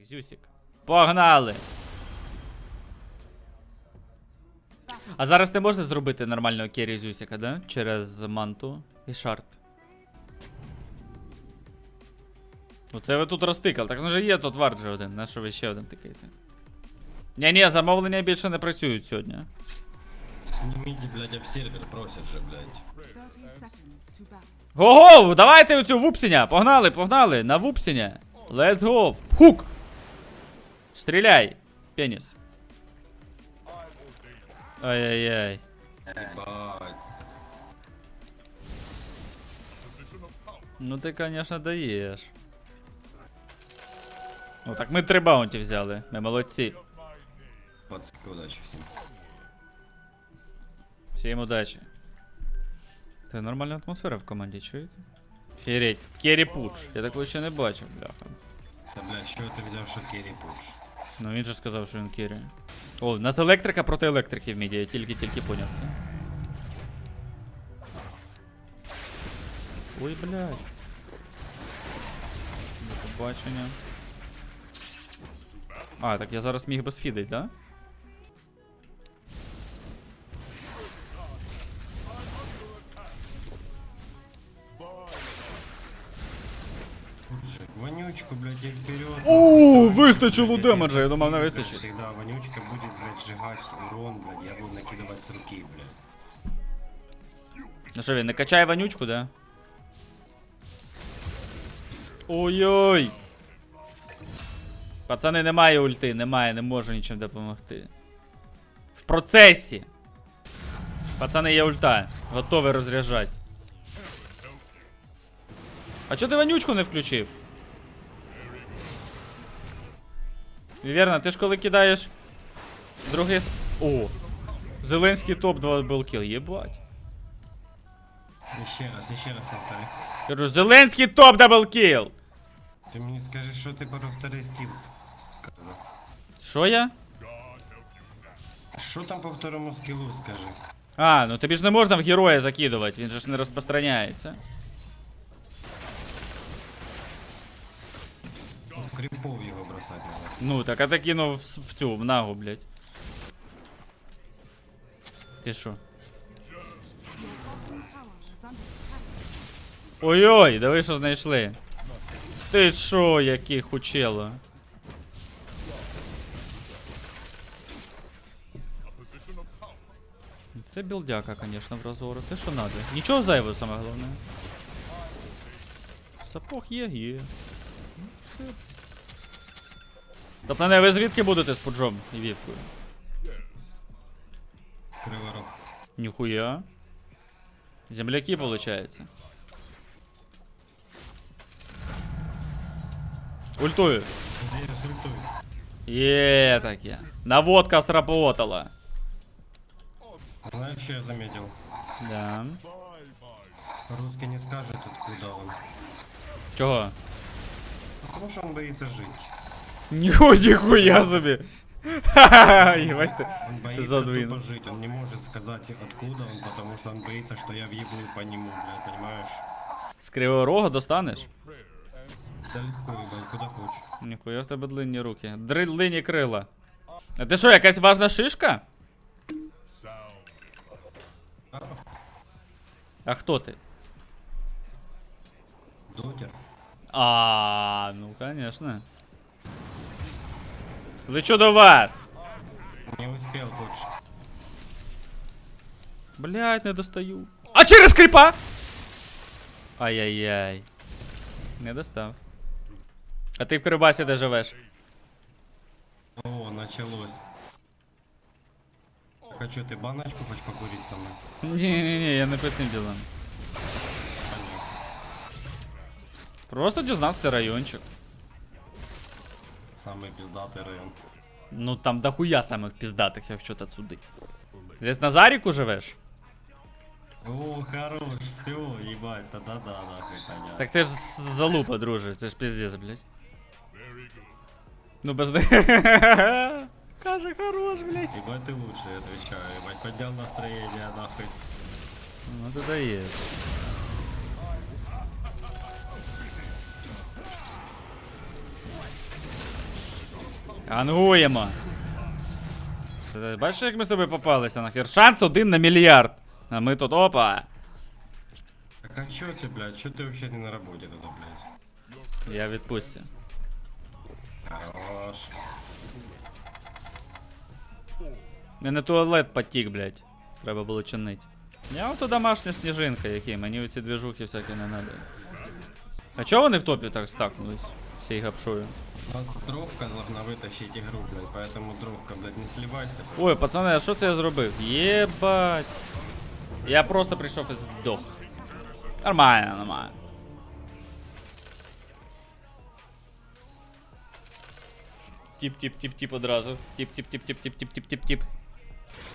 Так, Зюсік. Погнали! А зараз не можна зробити нормального керрі Зюсіка, да? Через манту і шарт. Оце ви тут розтикали. Так ну же є тут варт вже один. На що ви ще один тикаєте? Ні, ні, замовлення більше не працюють сьогодні. Снимите, блядь, об сервер, просят же, блядь. 30 seconds to battle. Го-го! Давайте оцю вупсеня! Погнали, погнали! На вупсеня! Let's go! Хук! Стріляй! Пеніс. Ай-яй-яй. Ебать. Ну ти, конечно, даєш. О, так ми три баунті взяли. Ми молодці. Пацки, удачи всем. Всім удачі. Це нормальна атмосфера в команді, чуєте? Фереть. Керрі пуч. Я такого ще не бачив, бляха. Да, блядь, что ты взял, что керри пуш? Ну він же сказав, що він керрі. О, в нас електрика проти електрики в міді, я тільки-тільки поняв це. Ой, блядь. До побачення. А, так я зараз міг би сфідить, да? Вонючку, блядь, и вперед. О, вистачило демеджа, я думав, не вистачить. Всегда вонючка будет, блядь, сжигать урон, блядь, я буду накидывать с руки, блядь. Ну що він, не качає вонючку, да? Ой-ой! Пацани, немає ульти, немає, не можу нічим допомогти. В процесі! Пацани, є ульта. Готовий розряджати. А чого ти вонючку не включив? Вірно, ти ж коли кидаєш другий сп... О! Зеленський топ 2 белкіл, єбать. Еще раз, еще раз повтори. Кажу, Зеленський топ даблкіл! Ты мне скажи, что ты повтори Стив сказал. Що я? Что там по второму скиллу, скажи? А, ну тобі ж не можна в героя закидувати, він же ж не розпространяється. В крипов его бросать надо. Ну, так а ти кинув в, цю, в нагу, блядь. Ти що? Ой-ой, диви, що знайшли. Ти що, який хучело? Це білдяка, конечно, в розору. Те, що надо. Нічого зайвого, саме головне. Сапог є, є. Ну, все. Пацани, ви звідки будете з пуджом і вівкою? Криворог. Ніхуя. Земляки, получается. Ультую. Здесь ультуй. Е, таке. Наводка сработала. Знаешь, что я заметил? Да. Русский не скажет, откуда он. Чого? Потому что он боится жить. Ніху, ніхуя собі. Ха-ха-ха, їбать ти. Он боится Задвинул. тупо жить. Он не может сказать, откуда он, потому что он боится, что я въебу по нему, блядь, понимаешь? З кривого рога достанеш? Да легко, ебать, куда хочешь. Ніхуя в тебе длинні руки. Длинні крила. А ти що, якась важна шишка? А хто ти? Дотер. А, ну конечно. Лечу до вас. Не успел больше. Блять, не достаю. А через кріпа! Ай-яй-яй. Не достав. А ти в Кирибасі де живеш? О, началось. Так, а что, ты баночку хочешь покурить со мной? Ні-ні-ні, я не по цим ділам. Понятно. Просто дізнався райончик. Самый пиздатый район. Ну там дохуя самих піздатих, якщо та судить. Десь на Заріку живеш? О, хорош, все, ебать, да-да-да, нахуй, понятно. Так ти ж з- залупа, друже, це ж піздець, блядь. Ну без не. Каже, хорош, блядь. Ебать ты лучше, я отвечаю, ебать, поднял настроение, нахуй. Ну ти даєш. Ангуємо. Ти Бачиш, як ми з тобою попалися нахер? Шанс один на мільярд. А ми тут опа. Так а чё ты, блядь? Чё ты вообще не на работе тогда, блядь? Я відпустя. Хорош. Не на туалет потік, блядь. Треба було чинити. Я ото домашня сніжинка, який, мені оці движухи всякі не надо. А чого вони в топі так стакнулись? Всій гапшою. У нас дровка должна вытащить игру, блядь, поэтому дровка, блядь, не сливайся. Ой, пацани, а що це я зробив? Єбать. Я просто прийшов і здох. Нормально, нормально. Тіп-тіп-тіп-тіп одразу. Тіп-тіп-тіп-тіп-тіп-тіп-тіп-тіп.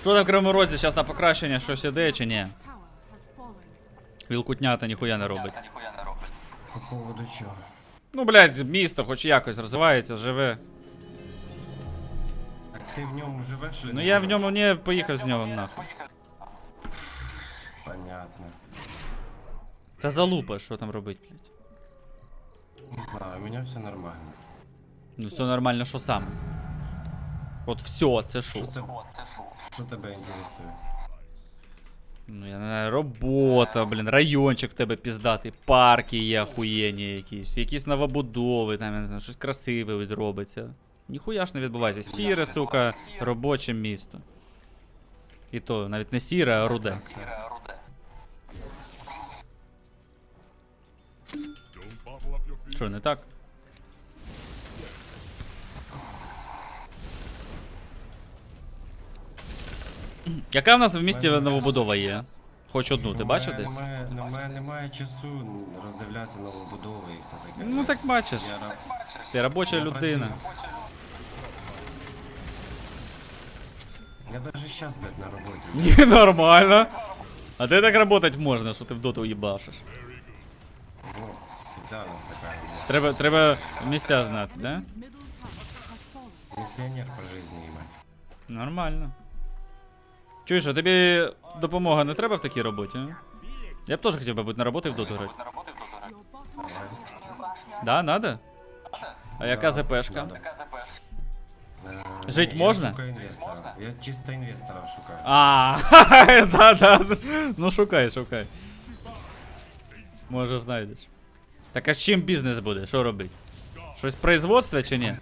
Що там в Кривому Розі зараз на покращення щось іде чи ні? Tower has fallen. Вілкутнята ніхуя не робить. По поводу чего? Ну, блядь, місто хоч якось розвивається, живе. Так ты в нем живешь или Ну не я в живешь? ньому не поїхав з нього нахуй. Понятно. Та залупа, що там робить, блядь. Не знаю, у меня все нормально. Ну все нормально, що саме. От все, це що? Что, ты- что тебя интересует? Ну, я не знаю, робота, блін, райончик в тебе піздатий, парки є охуєнні якісь, якісь новобудови, там, я не знаю, щось красиве відробиться. Ніхуя ж не відбувається. Сіре, сука, робоче місто. І то, навіть не сіре, а руде. Що, не так? Яка в нас в місті новобудова є? Хоч одну, ти бачив десь? Немає, немає, немає часу роздивлятися новобудови і все таке. Ну так бачиш. Я, ра- Ти робоча я людина. Я даже сейчас, блядь, на работе. Ні, нормально. А де так работать можна, що ти в доту їбашиш? Специальность такая. блядь. Треба, треба місця знати, да? Миссионер по жизни, ебать. Нормально. Чуєш, а тобі допомога не треба в такій роботі? Я б теж хотів би бути на роботі в доту грати. Да, надо? А яка ЗПшка? Жить можна? Я шукаю інвестора. Я чисто інвестора шукаю. А, да, да. Ну шукай, шукай. Може знайдеш. Так а з чим бізнес буде? Що робить? Щось производство чи ні?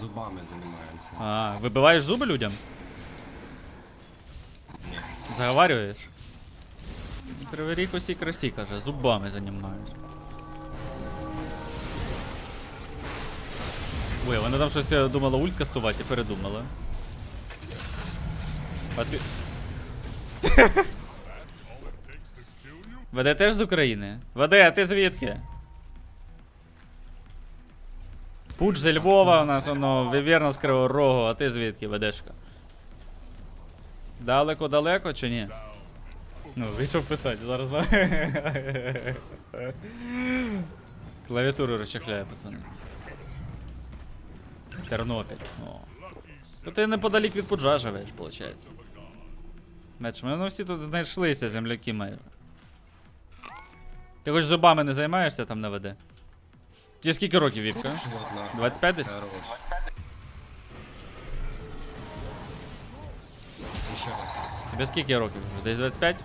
Зубами займаємося. А, вибиваєш зуби людям? Ні. Заговарюєш? Кривий усі красі, каже, зубами займаюсь. Ой, вона там щось думала ульт кастувати і передумала. А ти. Веде теж з України? Веде, а ти звідки? Пуч зі Львова у нас воно вивірно з Кривого Рогу, а ти звідки ведешка? Далеко-далеко чи ні? Ну, вийшов писати, зараз знаю. Клавіатуру розчехляє, пацани. Тернопіль. О. То ти неподалік від Пуджа живеш, виходить. Меч, ми ну, всі тут знайшлися, земляки майже. Ти хоч зубами не займаєшся там на ВД? Ті скільки років, Вівка? 25 десь? Еще раз. Тебе скільки років? Десь 25?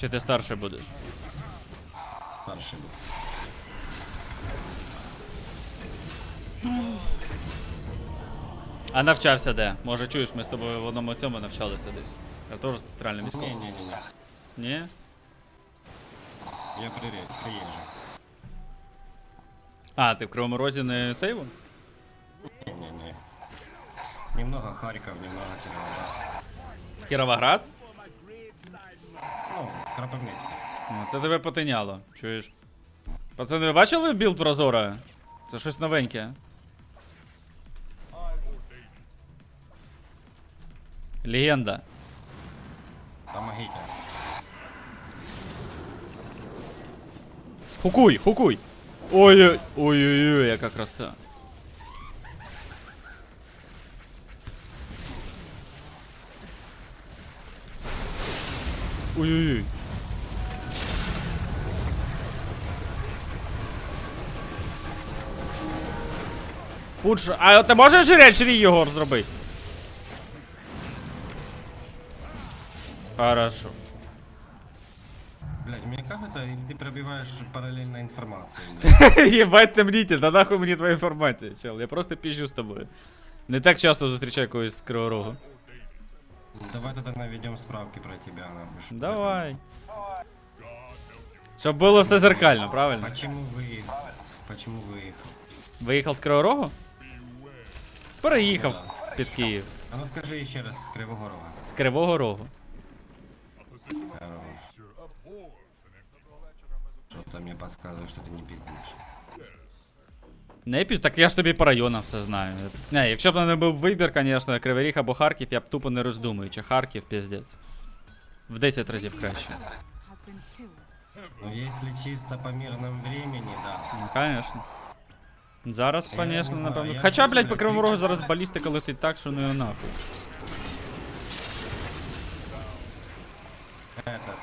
Чи ти старший будеш? Старший був. А навчався де? Може чуєш, ми з тобою в одному цьому навчалися десь. Я теж центральний ні. Ні? Я приїжджий. А, ти в Кривому Розі не цей вон? Ні. Немного Харьков, немного Кировоград. Кіровоград? Ну, Кропивницький. Ну, це тебе потиняло, чуєш? Пацани, ви бачили білд в Розора? Це щось новеньке. Легенда. Помогите. Хукуй, хукуй! Ой-ой, ой-ой-ой, яка краса. Ой-ой-ой. Пудж, а ти можеш жрять жрі, Єгор, зробити? Хорошо Блядь, мне кажется, или ты пробиваешь параллельно информацию. блядь. Єбать темнітель, та нахуй мені твоя інформація, чел. Я просто піжу з тобою. Не так часто зустрічаю когось з Кривого Рогу. Давай тогда наведем справки про тебя, нахуй. чтоб Давай. Щоб було все зеркально, ты- правильно? Почему выехал? Почему выехал? Виїхав з Кривого Рогу? Переїхав Да. під Київ. А ну скажи еще раз с Кривого Рога. З Кривого Рогу. Что-то мне подсказывает, что ты не пиздишь. Не пів, так я ж тобі по районам все знаю. Не, якщо б не був вибір, звісно, Кривий Ріг або Харків, я б тупо не роздумуючи. Харків, піздець. В 10 разів краще. Has been killed. Ну если чисто по мирному времени, да. Ну, конечно. Зараз, Я не конечно, знаю, напевно. я Хоча, не блядь, знаю, по Кривому Рогу три зараз часа. балістика летить так, що ну і нахуй. Этот,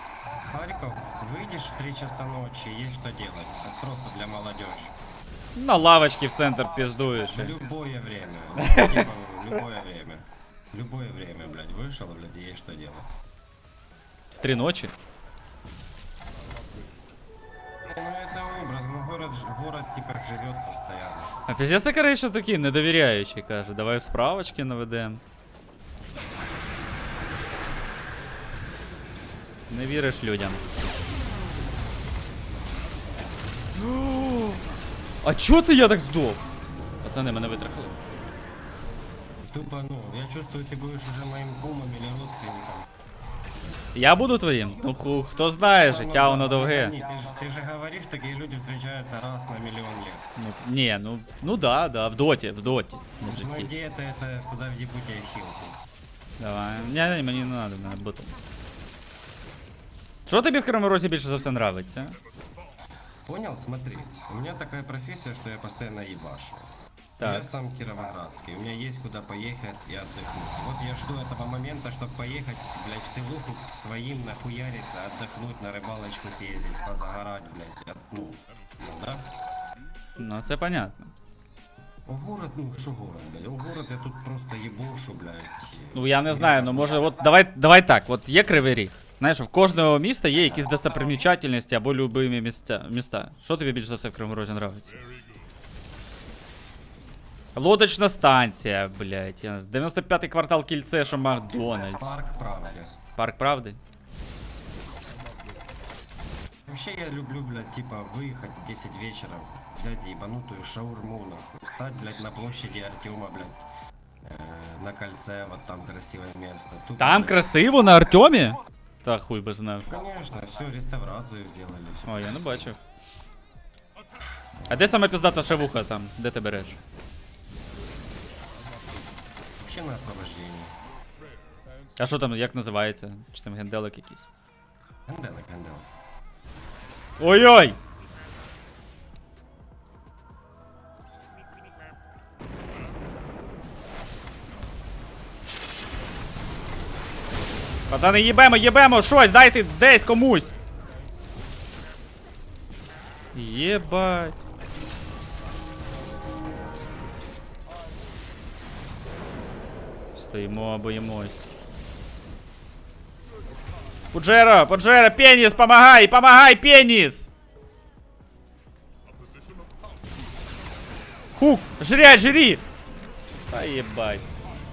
Харьков, выйдешь в 3 часа ночи, есть что делать. Это просто для молодежи. На лавочці в центр піздуєш. В любое время. Ну, Типа, в любое время. В любое время, блядь, вышел, блядь, и есть что делать. В три ночі. Ну это образ, ну город, ж- город типа живет постоянно. А піздець ти, коротше, такий недовіряючий, каже. Давай справочки наведем. Не віриш людям. А чого ти я так здох? Пацани мене витрахали. Тупо, ну, я чувствую, ты будешь уже моим кумом или родственником. Я буду твоїм? Ну ху- хто знає, життя воно довге. Ні, Ты же, ты же говоришь, такие люди встречаются раз на миллион лет. Ну, ні, ну, ну да, да, в доті, в доті, не в Ну житті. где это, это куда в ебуть хилку? Давай. Ні, ні, мені не надо, мене бути. Що тобі в Кривому Розі більше за все нравиться? Понял? Смотри, у меня такая профессия, что я постоянно ебашу. Так. Я сам кировоградский, у меня есть куда поехать и отдохнуть. Вот я жду этого момента, чтобы поехать, блядь, в селуху своим нахуяриться, отдохнуть, на рыбалочку съездить, позагорать, блядь, от- ну, ну, да? Ну, це понятно. У город, ну, что город, блядь, у город я тут просто ебушу, блядь. Ну я не знаю, ну може, от давай, давай так, от є Кривий Ріг. Знаєш, в кожного міста є якісь достопримічательності або любимі місця. міста. Що тобі більше за все в Кривому Розі нравиться? Лодочна станція, блядь. я не знаю, 95-й квартал кільце, що Макдональдс. Парк правды. Парк правди? Вообще я люблю, блядь, типа выехать в 10 вечера, взять ебанутую шаурму, нахуй, встать, блядь, на площади Артема, блядь, э, на кольце, вот там красивое место. Тупо, Там блядь, красиво на Артемі? Та хуй би знав. Конечно, всю реставрацию сделали, все. О, я не бачив. А де саме піздата шавуха там? Де ти береш? Вообще на освобождении. А що там, як називається? Чи там генделик якийсь? Генделик, генделик. Ой-ой! Пацани, їбемо, їбемо, щось, дайте десь комусь. Єбать. Стоїмо, боїмось. Пуджера, Пуджера, пеніс, помагай, помагай, пеніс! Хук, жрять, жрі! Та єбать.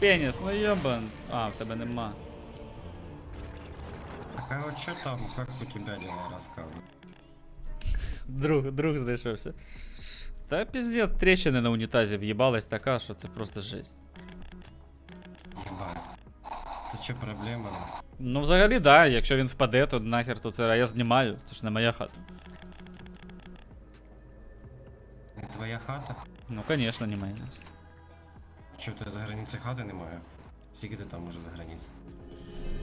Пеніс, ну єбан. А, в тебе нема. Так, а вот что там, как у тебя дела, рассказывай. Друг, друг знайшовся. Та піздець, тріщини на унітазі в'їбалась така, що це просто жесть. Ебать. Это что, проблема? нахуй? Ну, взагалі, да, якщо він впаде, то нахер то це. А я знімаю, це ж не моя хата. Это твоя хата? Ну, звісно, не моя. Что, ты за границей хаты немає? Скільки ти там уже за границей?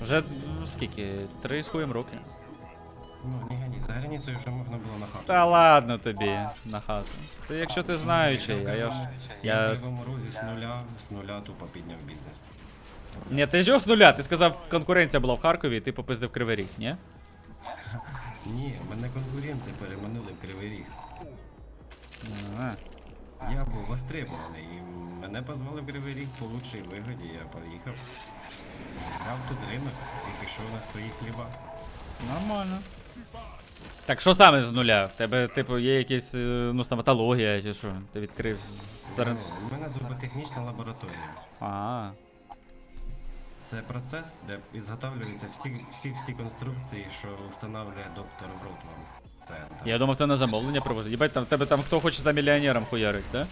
Вже ну, скільки? Три з хуєм роки. Ну, не гони, за границей вже можна було на хату. Та ладно тобі на хату. Це якщо ти знаючий, а я ж. Я в Я. Кривому Розі з нуля, з нуля тупо підняв бізнес. Ні, ти ж з нуля, ти сказав, конкуренція була в Харкові, і ти попиздив Кривий Ріг, ні? Ні, мене конкуренти переманили в Кривий Ріг. А, Я був востребований, і мене позвали в Кривий Ріг по лучшій вигоді, я поїхав. Взяв тут ринок і пішов на свої хліба. нормально. Так що саме з нуля? В тебе, типу, є якісь е, ну, стоматологія чи що? Ти відкрив зараз. Ну, У мене зуботехнічна лабораторія. А, Це процес, де ізготовлюються всі, всі, всі конструкції, що встановлює доктор Вротлам. Центр. я думав, це на замовлення привозить. Єбать, там в тебе там хто хоче стати мільйонером хуярить, да?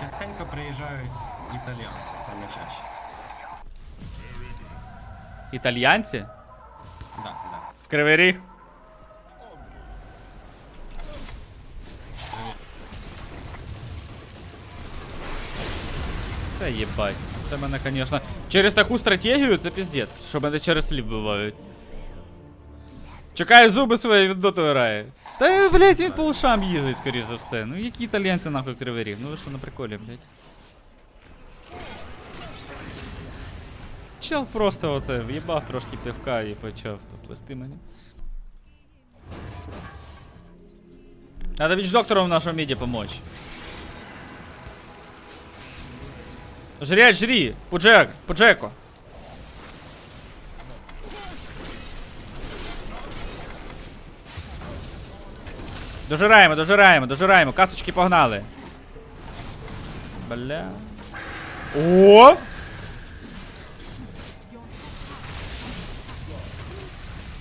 Частенько приїжджають італіянці, саме чаще. Італьянці? Да, да. В Кривий Ріг? Та єбать. Це мене, конечно. Через таку стратегію це піздець, що мене через слів бувають. Чекаю зуби свої від доту грає. Та блять, він по ушам їздить, скоріш за все. Ну які італійці нахуй кривий? Ну ви що на приколі, блять. Чел просто оце в'їбав трошки пивка і почав тут вести мені. Надо віч доктору в нашому міді помочь. Жрять, жрі! Пуджек, пуджеко. Дожираємо, дожираємо, дожираємо. Касочки погнали. Бля. О!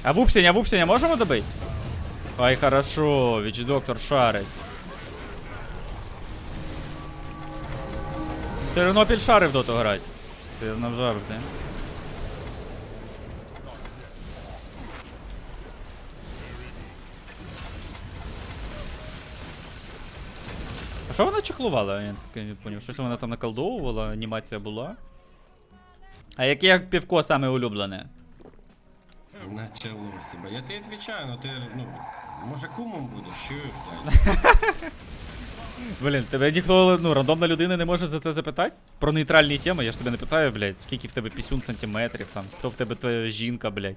А вупсеня, вупсеня можемо добити? Ай, хорошо, віч доктор шарить. Тернопіль шарив доту грати. Це навжавжди. А що вона чеклувала? Я не поняв. Щось вона там наколдовувала, анімація була. А яке півко саме улюблене? Началося. Бо я тобі відповідаю, ну ти, ну, може кумом будеш, чуєш? Блін, тебе ніхто, ну, рандомна людина не може за це запитати? Про нейтральні теми, я ж тебе не питаю, блядь, скільки в тебе пісюн сантиметрів, там, хто в тебе твоя жінка, блядь.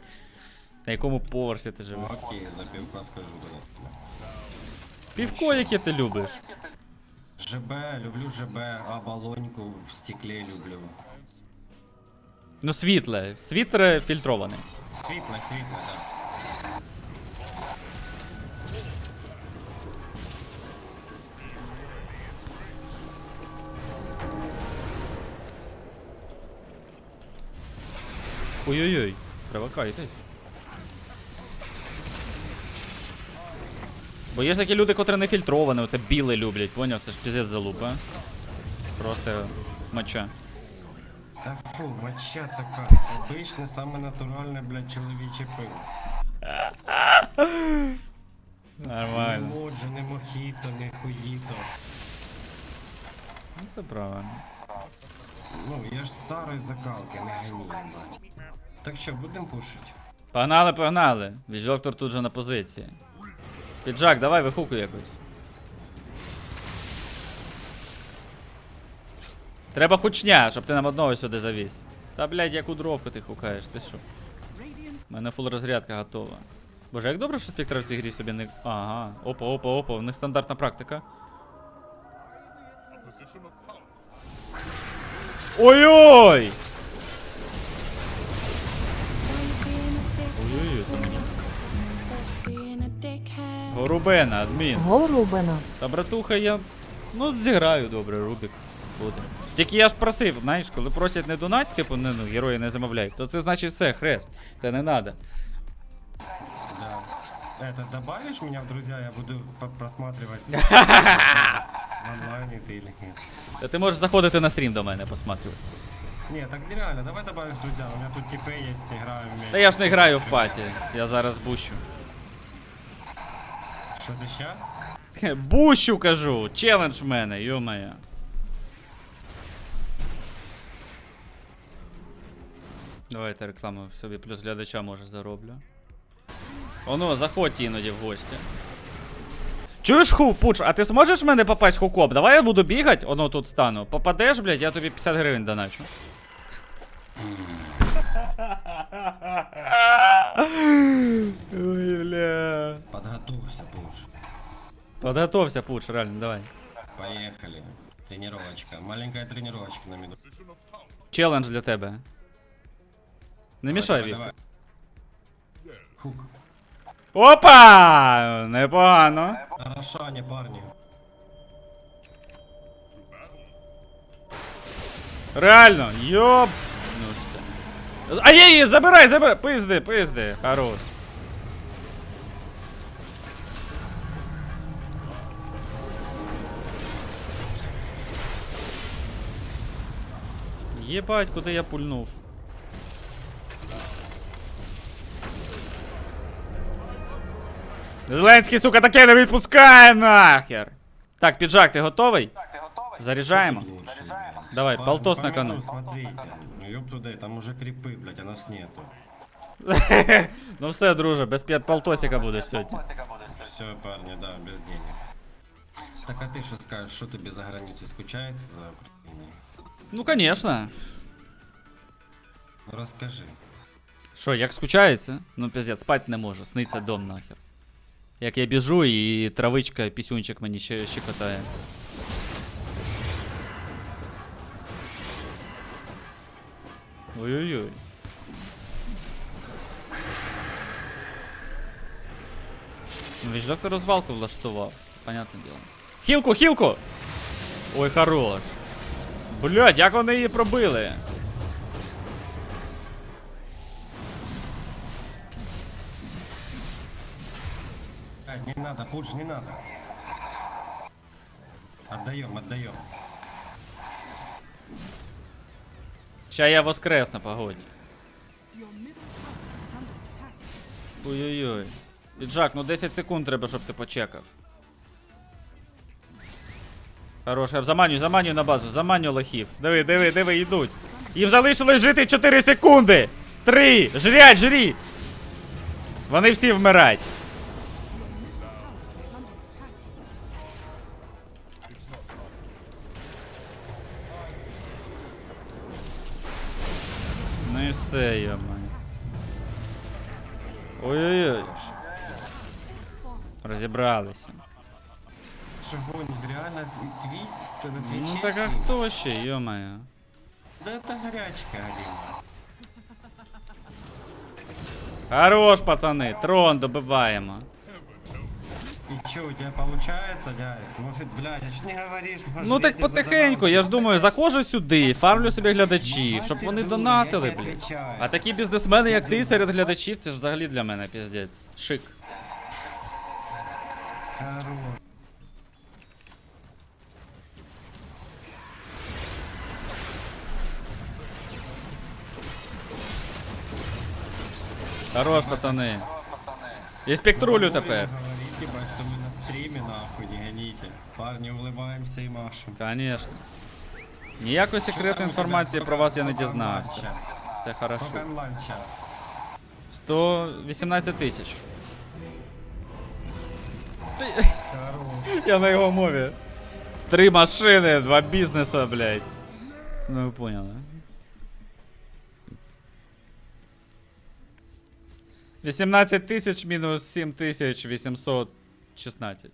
На якому поверсі ти живеш? Окей, за півка скажу, блядь. Півко, яке ти любиш? ЖБ, люблю ЖБ, а балоньку в стеклі люблю. Ну, світле. Світле фільтроване. Світло, світло, да. Ой-ой-ой, привикайте. Бо є ж такі люди, котрі не фільтровані, оце біле люблять, поняв? Це ж піздець залупа. Просто моча. Та фу, моча така. Обичне, саме натуральне, блядь, чоловіче пиво. Не Нормально. моджо, не мохіто, не хуїто. Ну, Це правильно. Ну, я ж старої закалки, не гані. Так що, будемо пушити? Погнали, погнали. Віч доктор тут же на позиції. Піджак, давай вихукуй якось. Треба хучня, щоб ти нам одного сюди завіз. Та блядь, яку дровку ти хукаєш, ти що? У мене фул розрядка готова. Боже, як добре, що спектра в цій грі собі не. Ага. Опа, опа, опа, у них стандартна практика. Ой-ой! Горубена, адмін. Горубина. Та братуха, я. Ну, зіграю добре, Рубік. Буде. Тільки я ж просив, знаєш, коли просять не донать, типу, не, ну, герої не замовляють, то це значить все, хрест. Це не надо. Да. Это, добавишь меня в друзья, я буду просматривать онлайне ты или нет. Та ти можеш заходити на стрім до мене, посматривати. Не, так нереально, давай добавишь в друзья, у меня тут типы есть, играю вместе. Та я ж не граю в паті, я зараз бущу. Что ты сейчас? Хе, Бущу кажу! Челендж в мене, йо-моє. Давайте рекламу собі плюс глядача може зароблю. Оно, заходьте іноді в гості. Чуєш хук, пуч, а ти зможеш в мене попасть хукоп? Давай я буду бігати, оно тут стану. Попадеш, блядь, я тобі 50 гривень доначу. Ой, бля. Подготовься, Пуш. Подготовься, пуч, реально, давай. Поехали. Тренировочка. Маленькая тренировочка на минуту. Челендж для тебе. Не мішай Давай, віку. давай. Хук. Опа! Непогано. Хорошо, не парни. Реально, йоп. Ну все. А є, є, забирай, забирай. Пизди, пизди. Хорош. Єбать, куди я пульнув. Зеленський, сука, таке не відпускає нахер. Так, піджак, ти готовий? Заряджаємо. Лучше, блядь. Давай, Парни, полтос на по кону. минуту Смотрите. Ну ёб туда, там уже крипы, блядь, а нас нету. Ну все, друже, без п'ят полтосика будеш сьогодні. Все, парни, да, без денег. Так а ты что скажешь, что ты без границы скучаете за Украиной? Ну, конечно. Ну расскажи. Що, як скучається? Ну, пиздец, спать не можу, сниться дом нахер. Як я біжу і травичка, пісюнчик мені ще щекотає. Ой-ой-ой. Ну, Віч доктор розвалку влаштував. Понятне діло. Хілку, хілку! Ой, хорош. Блядь, як вони її пробили? Не надо, пуш, не надо. Отдаем, отдаем. Ща я воскресну, погодь. Ой-ой-ой. Піджак, ну 10 секунд треба, щоб ти почекав. Хорош, заманю, заманю на базу, заманю лохів. Диви, диви, диви, йдуть. Їм залишилось жити 4 секунди! 3! Жрять, жріть! Вони всі вмирають. все, йомай. Ой-ой-ой. Розібралися. Что гонит, реально твит? Ты на твиче? Ну так а сидишь? хто ще, йомає? Да это горячка, Алина. Хорош, пацани, трон добиваємо. И у тебя получается, дядя? Может, блядь, а что не говоришь? Может, Ну так тебе потихеньку, я ж думаю, заходжу сюди, фармлю собі глядачів, щоб вони донатили, блядь. А такі бізнесмени, як ти, серед глядачів, це ж взагалі для мене піздець. Шик. Хорош. Хорош, пацани. І спектрулю тепер. Ебать, что мы на стриме, нахуй, не гоните. Парни, улыбаемся и машем. Конечно. Ніякої секретної інформації про вас я не дізнався. Це хорошо. Сколько онлайн сейчас? 118 тисяч. Хорош. Я на його мові. Три машини, два бізнеса, блядь. Ну ви поняли. 18 тисяч мінус 7 тисяч 816.